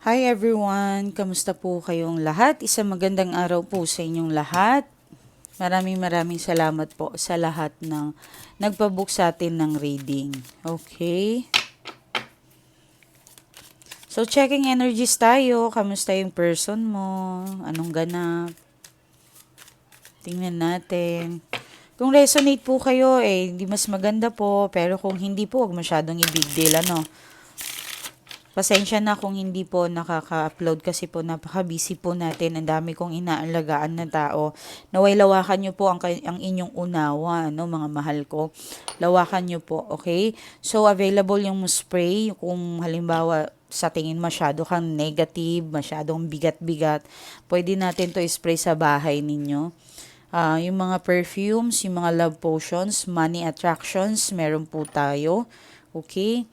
Hi everyone! Kamusta po kayong lahat? Isang magandang araw po sa inyong lahat. Maraming maraming salamat po sa lahat ng nagpabook sa atin ng reading. Okay? So, checking energies tayo. Kamusta yung person mo? Anong ganap? Tingnan natin. Kung resonate po kayo, eh, hindi mas maganda po. Pero kung hindi po, huwag masyadong i-big deal, ano? Pasensya na kung hindi po nakaka-upload kasi po napaka-busy po natin. Ang dami kong inaalagaan na tao. Naway lawakan nyo po ang, ang inyong unawa, no, mga mahal ko. Lawakan nyo po, okay? So, available yung spray kung halimbawa sa tingin masyado kang negative, masyadong bigat-bigat. Pwede natin to spray sa bahay ninyo. Ah, yung mga perfumes, yung mga love potions, money attractions, meron po tayo. Okay?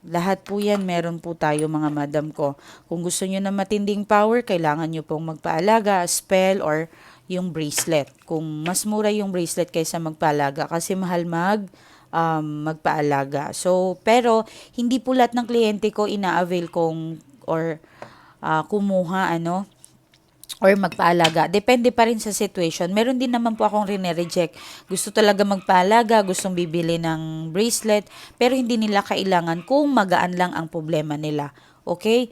Lahat po yan, meron po tayo mga madam ko. Kung gusto nyo na matinding power, kailangan nyo pong magpaalaga, spell, or yung bracelet. Kung mas mura yung bracelet kaysa magpaalaga, kasi mahal mag um, magpaalaga. So, pero hindi po lahat ng kliyente ko ina-avail kong or ah, kumuha ano or magpaalaga. Depende pa rin sa situation. Meron din naman po akong rene-reject. Gusto talaga magpaalaga, gustong bibili ng bracelet, pero hindi nila kailangan kung magaan lang ang problema nila. Okay?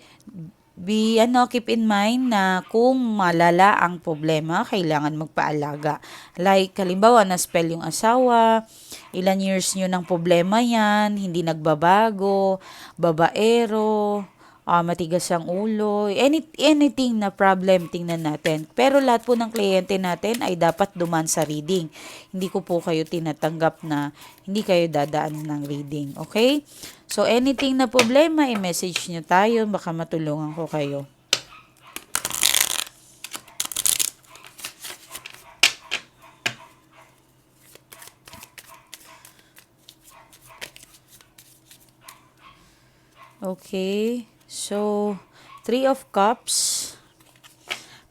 Be, ano, keep in mind na kung malala ang problema, kailangan magpaalaga. Like, halimbawa, na-spell yung asawa, ilan years nyo ng problema yan, hindi nagbabago, babaero, ah, matigas ang ulo, any, anything na problem tingnan natin. Pero lahat po ng kliyente natin ay dapat duman sa reading. Hindi ko po kayo tinatanggap na hindi kayo dadaan ng reading. Okay? So, anything na problema, i-message nyo tayo. Baka matulungan ko kayo. Okay. So, Three of Cups.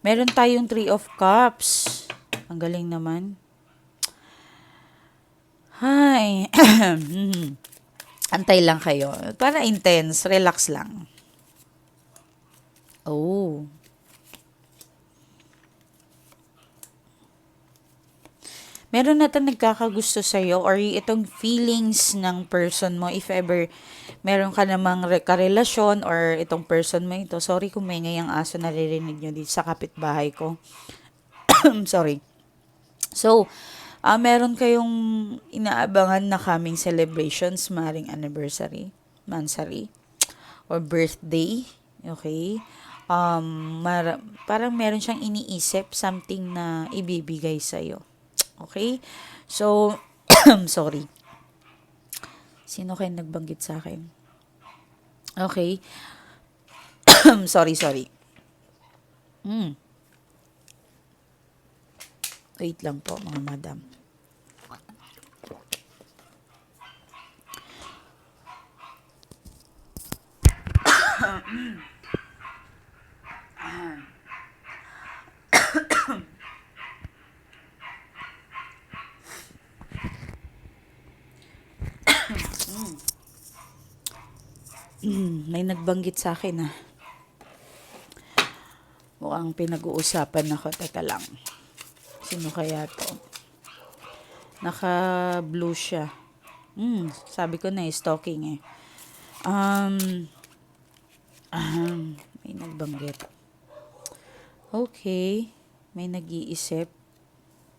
Meron tayong Three of Cups. Ang galing naman. Hi. Antay lang kayo. Para intense. Relax lang. Oh. Meron na nagkakagusto sa'yo or itong feelings ng person mo if ever meron ka namang re- karelasyon or itong person mo ito. Sorry kung may ngayang aso naririnig nyo dito sa kapitbahay ko. Sorry. So, ah meron kayong inaabangan na coming celebrations, maring anniversary, mansary, or birthday. Okay? Um, mar- parang meron siyang iniisip, something na ibibigay sa'yo. Okay? So, sorry. Sino kayo nagbanggit sa akin? Okay. sorry, sorry. Hmm. Wait lang po, mga madam. Hmm, may nagbanggit sa akin ah. Mukhang pinag-uusapan ako. Teka lang. Sino kaya to? Naka-blue siya. Hmm, sabi ko na eh, stalking eh. Um, um, may nagbanggit. Okay. May nag-iisip.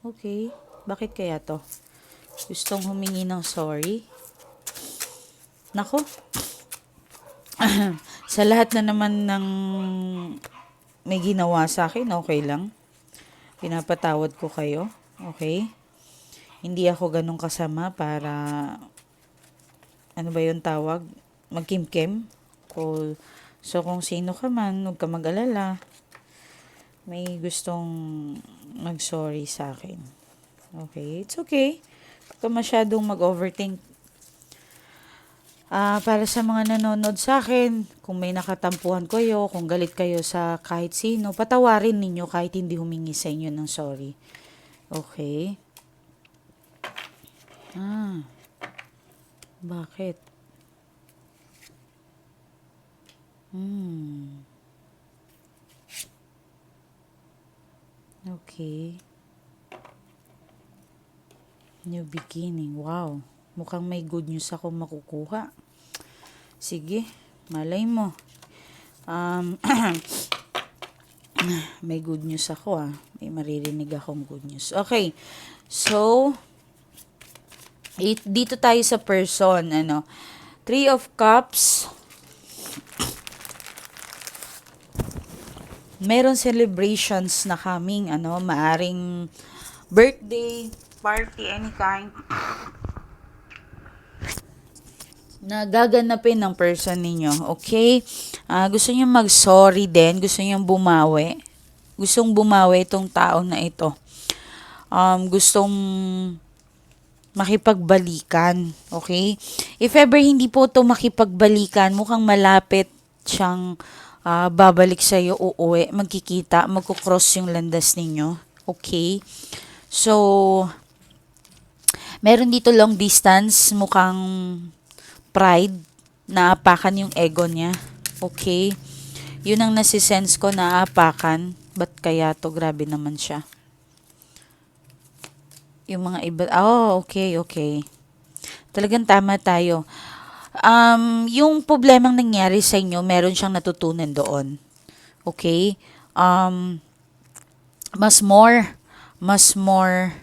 Okay. Bakit kaya to? Gustong humingi ng sorry? Nako. sa lahat na naman ng may ginawa sa akin, okay lang. Pinapatawad ko kayo. Okay? Hindi ako ganun kasama para ano ba yung tawag? Magkimkim. So, so kung sino ka man, huwag ka mag-alala. May gustong mag-sorry sa akin. Okay? It's okay. Huwag ka masyadong mag-overthink. Uh, para sa mga nanonood sa akin, kung may nakatampuhan kayo, kung galit kayo sa kahit sino, patawarin ninyo kahit hindi humingi sa inyo ng sorry. Okay. Ah. Bakit? Hmm. Okay. New beginning. Wow. Mukhang may good news ako makukuha. Sige, malay mo. Um, may good news ako ah. May maririnig akong good news. Okay. So, it, dito tayo sa person, ano. Three of Cups. Meron celebrations na kaming, ano, maaring birthday, party, any kind na gaganapin ng person ninyo. Okay? Ah, gusto niyo mag-sorry din. Gusto niyo bumawi. Gustong bumawi itong tao na ito. Um, gustong makipagbalikan. Okay? If ever hindi po to makipagbalikan, mukhang malapit siyang ah, babalik sa iyo, uuwi, magkikita, magkukross yung landas ninyo. Okay? So, meron dito long distance, mukhang pride, naapakan yung ego niya. Okay? Yun ang nasisense ko, naapakan. Ba't kaya to? Grabe naman siya. Yung mga iba, oh, okay, okay. Talagang tama tayo. Um, yung problemang nangyari sa inyo, meron siyang natutunan doon. Okay? Um, mas more, mas more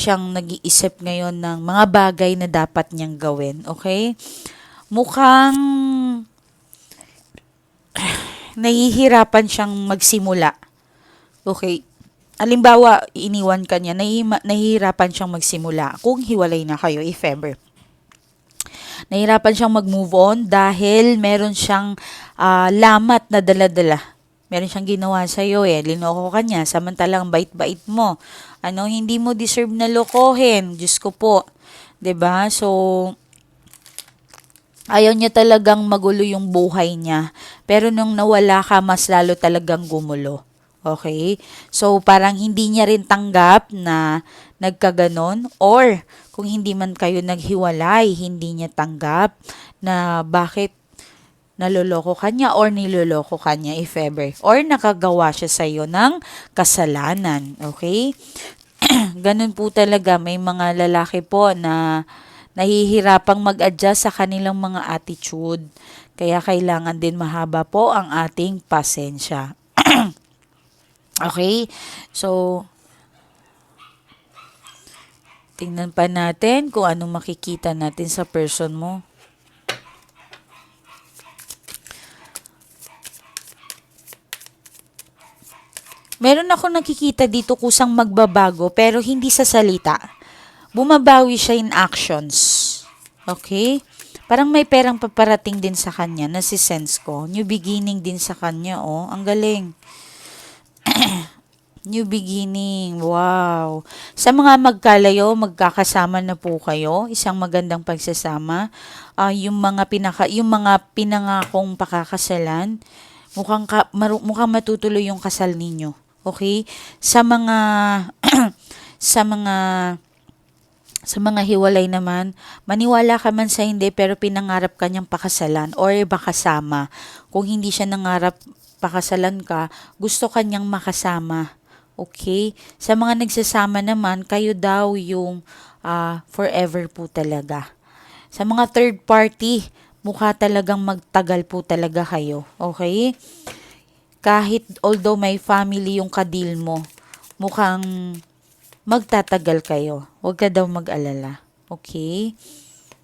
siyang nag-iisip ngayon ng mga bagay na dapat niyang gawin. Okay? Mukhang nahihirapan siyang magsimula. Okay? Alimbawa, iniwan ka niya, nahihirapan siyang magsimula kung hiwalay na kayo, if ever. Nahihirapan siyang mag-move on dahil meron siyang ah, lamat na dala-dala. Meron siyang ginawa sa iyo eh. Linoko ka niya. Samantalang bait-bait mo. Ano, hindi mo deserve na lokohin. Diyos ko po. 'Di ba So, ayaw niya talagang magulo yung buhay niya. Pero nung nawala ka, mas lalo talagang gumulo. Okay? So, parang hindi niya rin tanggap na nagkaganon or kung hindi man kayo naghiwalay, hindi niya tanggap na bakit naloloko ka niya or niloloko ka niya if ever. Or nakagawa siya sa iyo ng kasalanan. Okay? Ganun po talaga. May mga lalaki po na nahihirapang mag-adjust sa kanilang mga attitude. Kaya kailangan din mahaba po ang ating pasensya. okay? So, tingnan pa natin kung anong makikita natin sa person mo. Meron ako nakikita dito kusang magbabago pero hindi sa salita. Bumabawi siya in actions. Okay? Parang may perang paparating din sa kanya, nasi-sense ko. New beginning din sa kanya, oh. Ang galing. New beginning. Wow. Sa mga magkalayo, magkakasama na po kayo. Isang magandang pagsasama. Ah, yung mga pinaka yung mga pinangakong pakakasalan, mukhang ka, maru, mukhang matutuloy yung kasal ninyo. Okay? Sa mga sa mga sa mga hiwalay naman, maniwala ka man sa hindi pero pinangarap ka niyang pakasalan or makasama. Kung hindi siya nangarap pakasalan ka, gusto ka niyang makasama. Okay? Sa mga nagsasama naman, kayo daw yung ah, forever po talaga. Sa mga third party, mukha talagang magtagal po talaga kayo. Okay? Kahit although may family yung kadil mo, mukhang magtatagal kayo. Huwag ka daw mag-alala. Okay?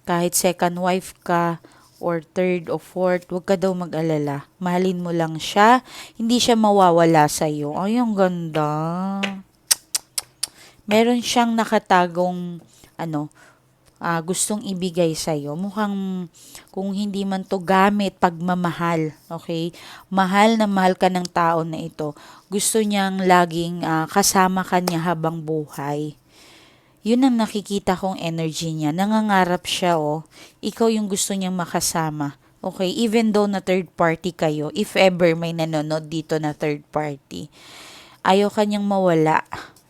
Kahit second wife ka or third or fourth, huwag ka daw mag-alala. Mahalin mo lang siya. Hindi siya mawawala sa iyo. Ay, ang ganda. Meron siyang nakatagong ano, ah, gustong ibigay sa iyo. Mukhang kung hindi man to gamit pagmamahal, okay? Mahal na mahal ka ng tao na ito. Gusto niyang laging ah, kasama ka niya habang buhay. Yun ang nakikita kong energy niya. Nangangarap siya, oh. Ikaw yung gusto niyang makasama. Okay, even though na third party kayo, if ever may nanonood dito na third party, ayaw kanyang mawala.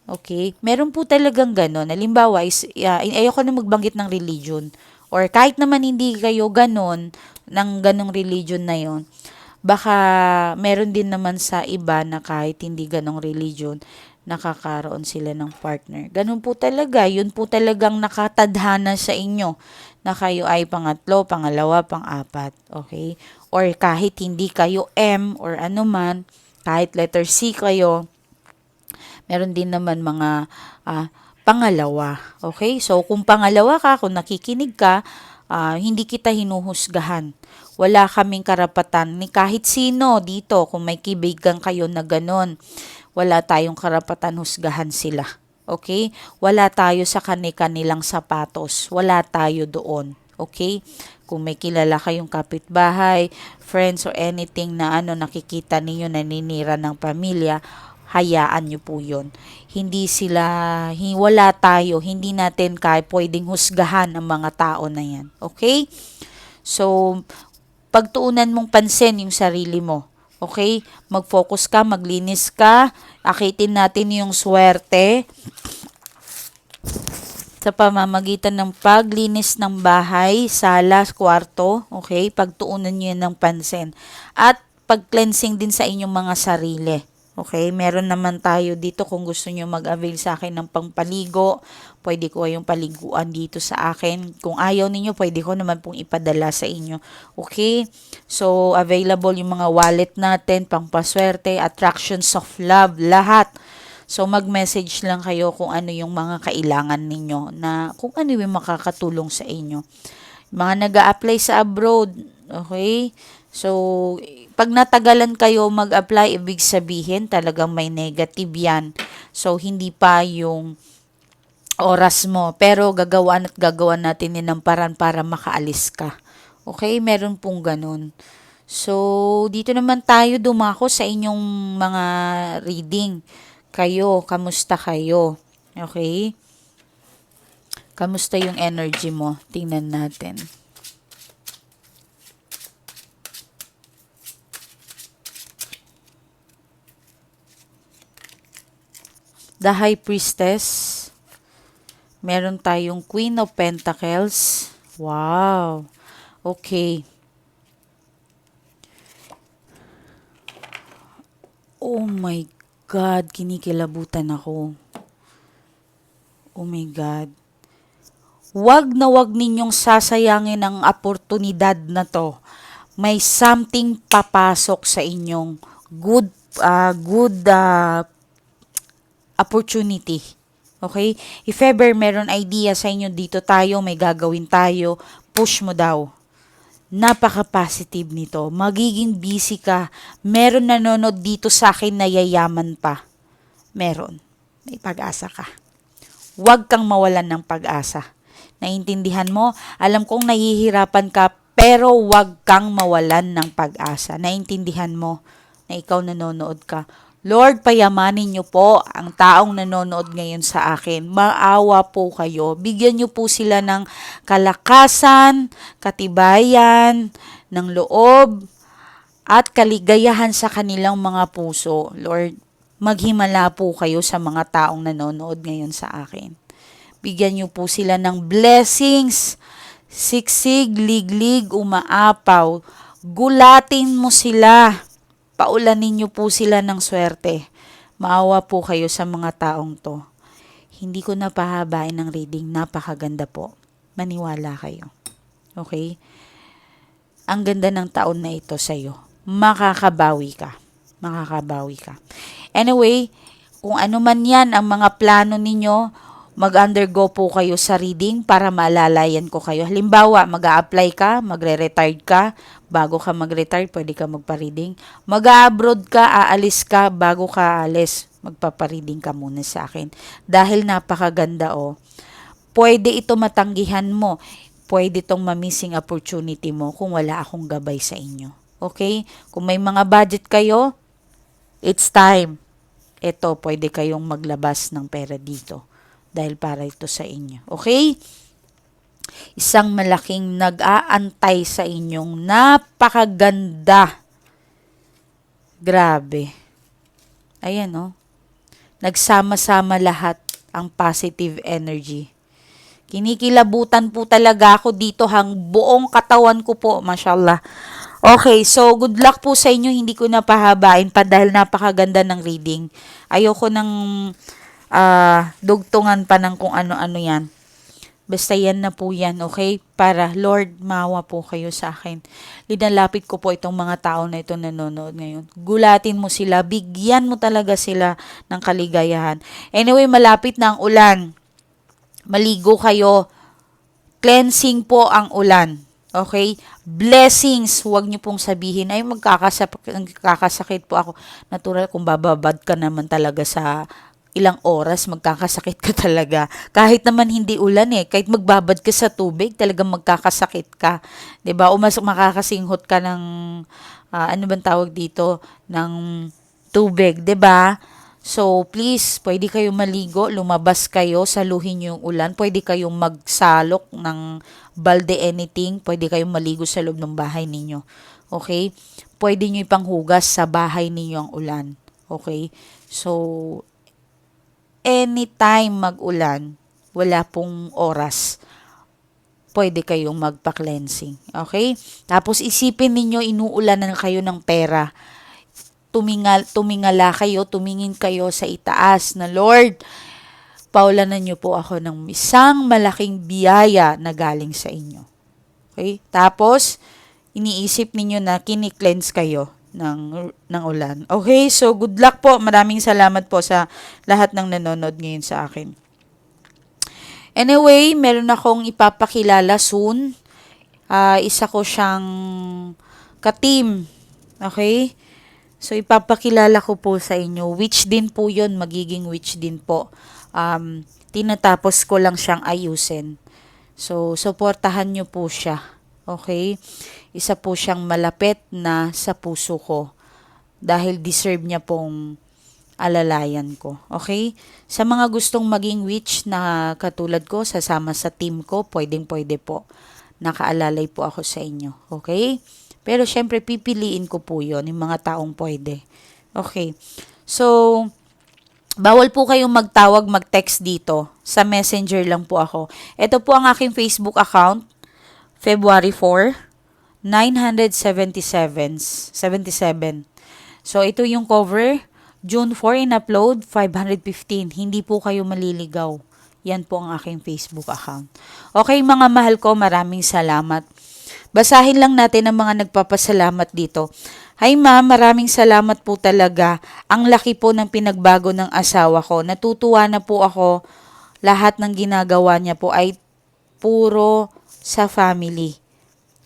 Okay? Meron po talagang gano'n. Halimbawa, is, uh, ayoko na magbanggit ng religion. Or kahit naman hindi kayo gano'n, ng ganong religion na yon baka meron din naman sa iba na kahit hindi ganong religion, nakakaroon sila ng partner. Ganun po talaga. Yun po talagang nakatadhana sa inyo na kayo ay pangatlo, pangalawa, pang-apat. Okay? Or kahit hindi kayo M or ano man, kahit letter C kayo, meron din naman mga ah, pangalawa. Okay? So, kung pangalawa ka, kung nakikinig ka, ah, hindi kita hinuhusgahan. Wala kaming karapatan ni kahit sino dito kung may kibigan kayo na ganon. Wala tayong karapatan husgahan sila. Okay? Wala tayo sa kani-kanilang sapatos. Wala tayo doon. Okay? Kung may kilala kayong kapitbahay, friends or anything na ano nakikita ninyo naninira ng pamilya, hayaan nyo po yun. Hindi sila, wala tayo, hindi natin kaya pwedeng husgahan ang mga tao na yan. Okay? So, pagtuunan mong pansin yung sarili mo. Okay? Mag-focus ka, maglinis ka, akitin natin yung swerte sa pamamagitan ng paglinis ng bahay, sala, kwarto, okay? Pagtuunan niyo yan ng pansin. At pag-cleansing din sa inyong mga sarili. Okay, meron naman tayo dito kung gusto niyo mag-avail sa akin ng pangpaligo, pwede ko yung paliguan dito sa akin. Kung ayaw ninyo, pwede ko naman pong ipadala sa inyo. Okay? So, available yung mga wallet natin, pangpaswerte, attractions of love, lahat. So, mag-message lang kayo kung ano yung mga kailangan ninyo na kung ano yung makakatulong sa inyo. Mga nag apply sa abroad, okay? So, pag natagalan kayo mag-apply, ibig sabihin talagang may negative yan. So, hindi pa yung oras mo. Pero gagawan at gagawan natin din ng paraan para makaalis ka. Okay? Meron pong ganun. So, dito naman tayo dumako sa inyong mga reading. Kayo, kamusta kayo? Okay? Kamusta yung energy mo? Tingnan natin. The High Priestess. Meron tayong Queen of Pentacles. Wow. Okay. Oh my God, kinikilabutan ako. Oh my God. Wag na wag ninyong sasayangin ang oportunidad na to. May something papasok sa inyong good uh, good uh, opportunity. Okay? If ever meron idea sa inyo, dito tayo, may gagawin tayo, push mo daw. Napaka-positive nito. Magiging busy ka. Meron nanonood dito sa akin na yayaman pa. Meron. May pag-asa ka. Huwag kang mawalan ng pag-asa. Naintindihan mo? Alam kong nahihirapan ka, pero huwag kang mawalan ng pag-asa. Naintindihan mo na ikaw nanonood ka Lord, payamanin niyo po ang taong nanonood ngayon sa akin. Maawa po kayo. Bigyan niyo po sila ng kalakasan, katibayan, ng loob, at kaligayahan sa kanilang mga puso. Lord, maghimala po kayo sa mga taong nanonood ngayon sa akin. Bigyan niyo po sila ng blessings, siksig, liglig, umaapaw. Gulatin mo sila Paulanin niyo po sila ng swerte. Maawa po kayo sa mga taong to. Hindi ko na pahabain ng reading. Napakaganda po. Maniwala kayo. Okay? Ang ganda ng taon na ito sa iyo. Makakabawi ka. Makakabawi ka. Anyway, kung ano man yan ang mga plano ninyo, mag-undergo po kayo sa reading para maalalayan ko kayo. Halimbawa, mag apply ka, magre-retired ka, bago ka mag-retire, pwede ka magpa-reading. Mag-abroad ka, aalis ka, bago ka aalis, magpapa-reading ka muna sa akin. Dahil napakaganda oh. Pwede ito matanggihan mo. Pwede itong mamising opportunity mo kung wala akong gabay sa inyo. Okay? Kung may mga budget kayo, it's time. Ito, pwede kayong maglabas ng pera dito dahil para ito sa inyo. Okay? Isang malaking nag-aantay sa inyong napakaganda. Grabe. Ayan? Oh. Nagsama-sama lahat ang positive energy. Kinikilabutan po talaga ako dito hang buong katawan ko po, mashallah. Okay, so good luck po sa inyo. Hindi ko na pahabain pa dahil napakaganda ng reading. Ayoko ng ah, dugtungan pa ng kung ano-ano yan. Basta yan na po yan, okay? Para, Lord, mawa po kayo sa akin. Linalapit ko po itong mga tao na ito nanonood ngayon. Gulatin mo sila, bigyan mo talaga sila ng kaligayahan. Anyway, malapit na ang ulan. Maligo kayo. Cleansing po ang ulan. Okay? Blessings. Huwag niyo pong sabihin, ay magkakasakit po ako. Natural, kung bababad ka naman talaga sa ilang oras, magkakasakit ka talaga. Kahit naman hindi ulan eh, kahit magbabad ka sa tubig, talagang magkakasakit ka. 'Di ba O mas makakasinghot ka ng, ah, ano bang tawag dito, ng tubig, 'di ba So, please, pwede kayo maligo, lumabas kayo, saluhin niyo yung ulan, pwede kayong magsalok ng balde anything, pwede kayong maligo sa loob ng bahay ninyo. Okay? Pwede niyo ipanghugas sa bahay ninyo ang ulan. Okay? So, anytime mag-ulan, wala pong oras, pwede kayong magpa-cleansing. Okay? Tapos isipin ninyo, inuulanan kayo ng pera. Tumingal, tumingala kayo, tumingin kayo sa itaas na Lord, paulanan niyo po ako ng isang malaking biyaya na galing sa inyo. Okay? Tapos, iniisip ninyo na kini-cleanse kayo ng, ng ulan. Okay? So, good luck po. Maraming salamat po sa lahat ng nanonood ngayon sa akin. Anyway, meron akong ipapakilala soon. Ah, isa ko siyang ka-team. Okay? So, ipapakilala ko po sa inyo. Witch din po yon Magiging witch din po. Um, tinatapos ko lang siyang ayusin. So, suportahan nyo po siya. Okay? Isa po siyang malapit na sa puso ko. Dahil deserve niya pong alalayan ko. Okay? Sa mga gustong maging witch na katulad ko, sasama sa team ko, pwedeng pwede po. Nakaalalay po ako sa inyo. Okay? Pero syempre, pipiliin ko po yon yung mga taong pwede. Okay. So, bawal po kayong magtawag, mag-text dito. Sa messenger lang po ako. Ito po ang aking Facebook account. February 4, 977. 77. So, ito yung cover. June 4 in-upload, 515. Hindi po kayo maliligaw. Yan po ang aking Facebook account. Okay, mga mahal ko, maraming salamat. Basahin lang natin ang mga nagpapasalamat dito. Hi ma'am, maraming salamat po talaga. Ang laki po ng pinagbago ng asawa ko. Natutuwa na po ako. Lahat ng ginagawa niya po ay puro sa family.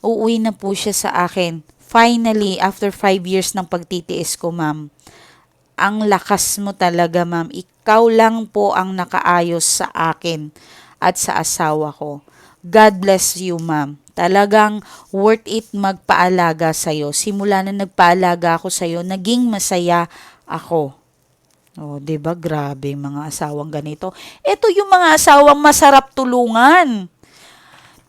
Uuwi na po siya sa akin. Finally, after five years ng pagtitiis ko, ma'am. Ang lakas mo talaga, ma'am. Ikaw lang po ang nakaayos sa akin at sa asawa ko. God bless you, ma'am. Talagang worth it magpaalaga sa'yo. Simula na nagpaalaga ako sa'yo, naging masaya ako. Oh, 'di ba? Grabe mga asawang ganito. Ito yung mga asawang masarap tulungan.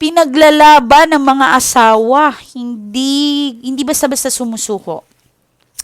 Pinaglalaban ng mga asawa, hindi hindi basta-basta sumusuko.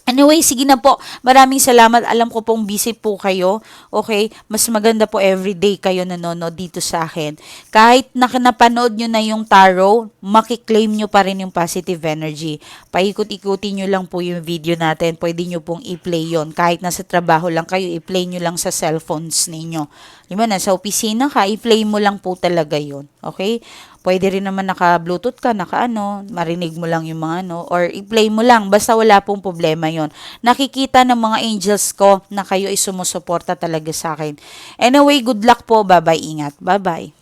Anyway, sige na po. Maraming salamat. Alam ko pong busy po kayo. Okay? Mas maganda po everyday kayo nanonood dito sa akin. Kahit na napanood nyo na yung tarot, makiklaim nyo pa rin yung positive energy. Paikot-ikutin nyo lang po yung video natin. Pwede nyo pong i-play yon Kahit nasa trabaho lang kayo, i-play nyo lang sa cellphones ninyo. Lima na, sa opisina ka, i-play mo lang po talaga yon Okay? Pwede rin naman naka-bluetooth ka, naka-ano, marinig mo lang yung mga ano, or i-play mo lang, basta wala pong problema yon Nakikita ng mga angels ko na kayo ay sumusuporta talaga sa akin. Anyway, good luck po. Bye-bye. Ingat. Bye-bye.